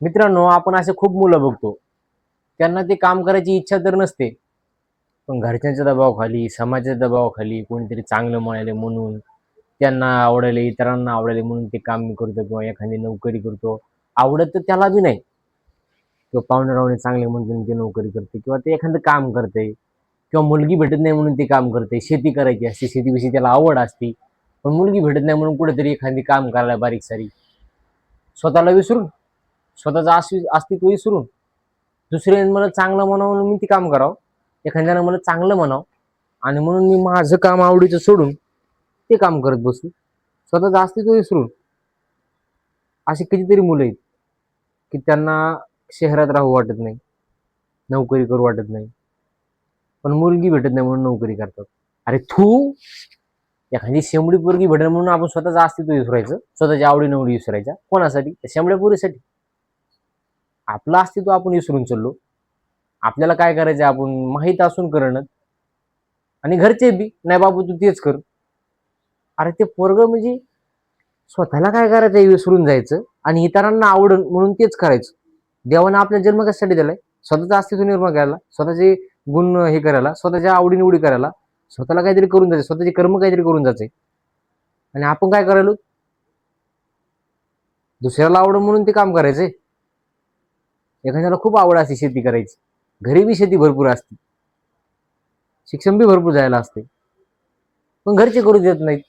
मित्रांनो आपण असे खूप मुलं बघतो. त्यांना ते काम करायची इच्छा तर नसते. पण घरच्यांच्या दबावाखाली समाजाच्या दबावाखाली कोणीतरी चांगलं मिळाले म्हणून त्यांना आवडले इतरांना आवडले म्हणून ते काम मी करतो किंवा एखादी नोकरी करतो. आवडत तर त्याला बी नाही. किंवा पाहुणे रावणे चांगले म्हणून ते नोकरी करते किंवा ते एखादं काम करते. किंवा मुलगी भेटत नाही म्हणून ते काम करते. शेती करायची असते शेतीविषयी त्याला आवड असते. पण मुलगी भेटत नाही म्हणून कुठेतरी एखादी काम करायला बारीक सारी स्वतःला विसरून स्वतःचं अस्ति अस्तित्व विसरून दुसऱ्याने मला चांगलं म्हणावं म्हणून मी ते काम करावं. एखाद्यानं मला चांगलं म्हणावं. आणि म्हणून मी माझं काम आवडीचं सोडून ते काम करत बसू स्वतःचं अस्तित्व विसरून अशी कितीतरी मुलं आहेत की त्यांना शहरात राहू वाटत नाही नोकरी करू वाटत नाही. पण मुलगी भेटत नाही म्हणून नोकरी करतात. अरे तू एखादी शेंबडी पोरगी भेटत म्हणून आपण स्वतःचं अस्तित्व विसरायचं स्वतःच्या आवडी निवडी विसरायच्या. कोणासाठी? शेंबड्या पोरीसाठी. आपलं अस्तित्व आपण विसरून चाललो. आपल्याला काय करायचं आपण माहीत असून करणं. आणि घरचे बी नाही बाबू तू तेच कर. अरे ते पोरग म्हणजे स्वतःला काय करायचं हे विसरून जायचं. आणि इतरांना आवडून म्हणून तेच करायचं. देवानं आपल्या जन्म कशासाठी दिलाय. स्वतःचं अस्तित्व निर्माण करायला स्वतःचे गुण हे करायला स्वतःच्या आवडीनिवडी करायला स्वतःला काहीतरी करून जायचं. स्वतःचे कर्म काहीतरी करून जायचे. आणि आपण काय करायलो? दुसऱ्याला आवड म्हणून ते काम करायचंय एखाद्याला खूप आवड असते शेती करायची. घरी बी शेती भरपूर असते. शिक्षण बी भरपूर जायला असते. पण घरचे करू देत नाहीत.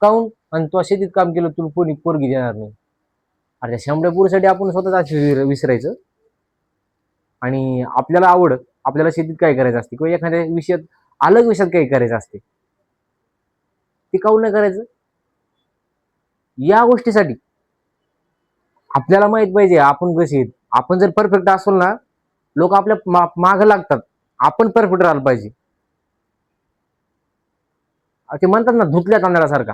काहून आणि तो शेतीत काम केलं तुला कोणी पोरगी देणार नाही. अरे त्या शंभर आपण स्वतःच विसरायचं. आणि आपल्याला आवड आपल्याला शेतीत काय करायचं असते? किंवा एखाद्या विषयात अलग विषयात काही करायचं असते? ते काऊन नाही करायचं? या गोष्टीसाठी आपल्याला माहीत पाहिजे आपण कसे आहेत? आपण जर परफेक्ट असेल ना लोक आपल्या मा- मागं लागतात. आपण परफेक्ट राहिलं पाहिजे. ते म्हणतात ना धुतल्या तांदळासारखा.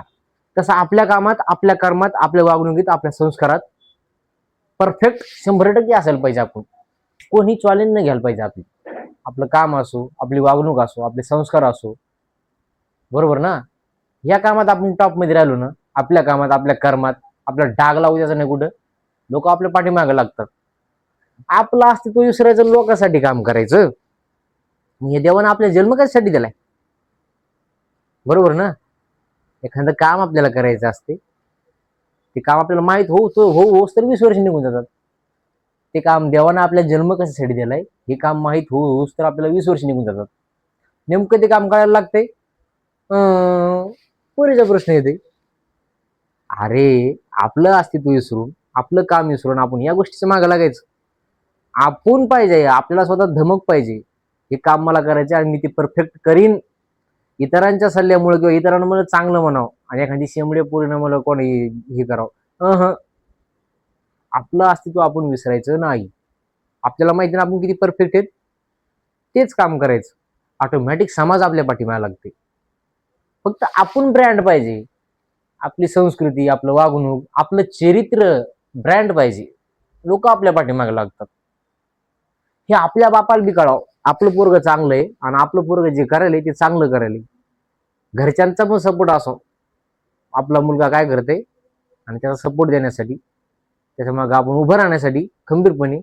तसं आपल्या कामात आपल्या कर्मात आपल्या वागणुकीत आपल्या संस्कारात परफेक्ट शंभर टक्के असायला पाहिजे आपण. कोणी चॅलेंज नाही घ्यायला पाहिजे आपली. आपलं काम असो आपली वागणूक असो आपले संस्कार असो. बरोबर ना? या कामात आपण टॉपमध्ये राहिलो ना आपल्या कामात आपल्या कर्मात आपला डाग लावू द्यायचा नाही कुठं. लोक आपल्या पाठीमागं लागतात. आपलं अस्तित्व विसरायचं लोकांसाठी काम करायचं. हे देवानं आपल्या जन्म कशासाठी दिलाय. बरोबर ना? एखादं काम आपल्याला करायचं असते ते काम आपल्याला माहीत होऊ होऊ होऊस तर वीस वर्ष निघून जातात. ते काम देवानं आपल्या जन्म कशासाठी दिलाय हे काम माहीत होऊ होऊस तर आपल्याला वीस वर्ष निघून जातात. नेमकं ते काम करायला लागतंय? अं, पोरीचा प्रश्न येते अरे आपलं अस्तित्व विसरून आपलं काम विसरून आपण या गोष्टीच्या मागे लागायचं. आपण पाहिजे आपल्याला स्वतः धमक पाहिजे. हे काम मला करायचे आणि मी ते परफेक्ट करीन. इतरांच्या सल्ल्यामुळे किंवा इतरांमुळे चांगलं म्हणावं आणि एखादी शेंबडे पूर्ण मला कोण हे करावं. अहं. आपलं अस्तित्व आपण विसरायचं नाही. आपल्याला माहिती ना आपण किती परफेक्ट आहेत? तेच काम करायचं. ऑटोमॅटिक समाज आपल्या पाठीमागे लागते फक्त आपण ब्रँड पाहिजे. आपली संस्कृती आपलं वागणूक आपलं चरित्र ब्रँड पाहिजे. लोक आपल्या पाठीमागे लागतात. हे आपल्या बापाला बी कळावं. आपलं पोरग चांगलं आहे आणि आपलं पोरग जे करायला ते चांगलं करायला घरच्यांचा पण सपोर्ट असो आपला मुलगा काय करते आणि त्याचा सपोर्ट देण्यासाठी त्याच्यामागं आपण उभं राहण्यासाठी खंबीरपणे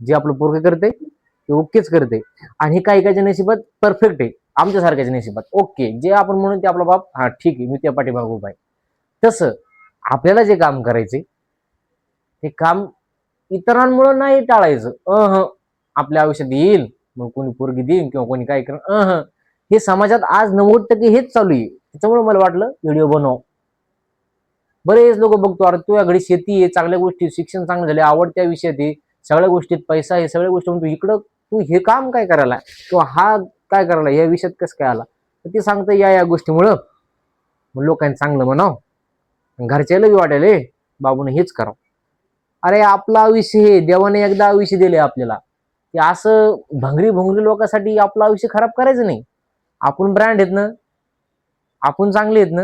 जे आपलं पोरग करते ते ओकेच करते आणि हे काही काहीच्या नशिबात परफेक्ट आहे. आमच्यासारख्याच्या नशिबात. ओके. जे आपण म्हणून ते आपला बाप हा ठीक आहे. मी त्या पाठीमाग उभा आहे. तसं आपल्याला जे काम करायचे ते काम इतरांमुळं नाही टाळायचं. अह आपल्या आयुष्यात येईल. मग कोणी पोरगी देईन किंवा कोणी काय करेन. अह. हे समाजात आज नव्वद टक्के हेच चालू आहे. त्याच्यामुळे मला वाटलं व्हिडिओ बनव बरेच लोक बघतो अरे तुझ्याकडे शेती आहे चांगल्या गोष्टी शिक्षण चांगलं झाले आवडत्या विषयात आहे सगळ्या गोष्टीत पैसा आहे सगळ्या गोष्टी म्हणतो इकडं तू हे काम काय करायला? किंवा हा काय करायला? या विषयात कसं काय आला? तर ते सांगतं या या गोष्टीमुळं मग लोकांनी चांगलं म्हणाव. घरच्याला बी वाटेल "ए, बाबूने हेच करावं. अरे आपला आयुष्य हे देवाने एकदा आयुष्य दिले आपल्याला. की असं भंगरी भोंगरी लोकांसाठी आपलं आयुष्य खराब करायचं नाही. आपण ब्रँड आहेत ना आपण चांगले आहेत ना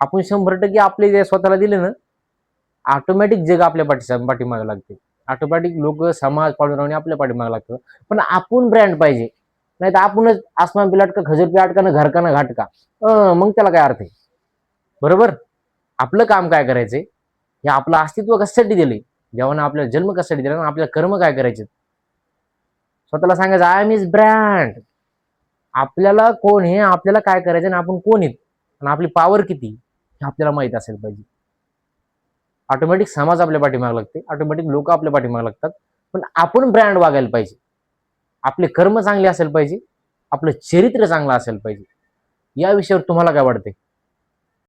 आपण शंभर टक्के आपले जे स्वतःला दिले ना ऑटोमॅटिक जग आपल्या पाठी पाठीमागे लागते. ऑटोमॅटिक लोक समाज पाडून आपल्या पाठीमागे लागतं. पण आपण ब्रँड पाहिजे. नाही तर आपणच आसमान पिलाट अटका खजर पी का ना घरका ना घाटका मग त्याला काय अर्थ आहे? बरोबर? आपलं काम काय करायचंय? हे आपलं अस्तित्व कशासाठी दिले देवानं आपल्याला जन्म कशासाठी दिला? आपल्याला कर्म काय करायचे स्वतःला सांगायचं आय एम इज ब्रँड आपल्याला कोण हे आपल्याला काय करायचं आणि आपण कोण आहेत? आणि आपली पॉवर किती? हे आपल्याला माहीत असेल पाहिजे. ऑटोमॅटिक समाज आपल्या पाठीमागे लागते. ऑटोमॅटिक लोक आपल्या पाठीमागे लागतात. पण आपण ब्रँड वागायला पाहिजे. आपले कर्म चांगले असेल पाहिजे. आपलं चरित्र चांगलं असेल पाहिजे. या विषयावर तुम्हाला काय वाटते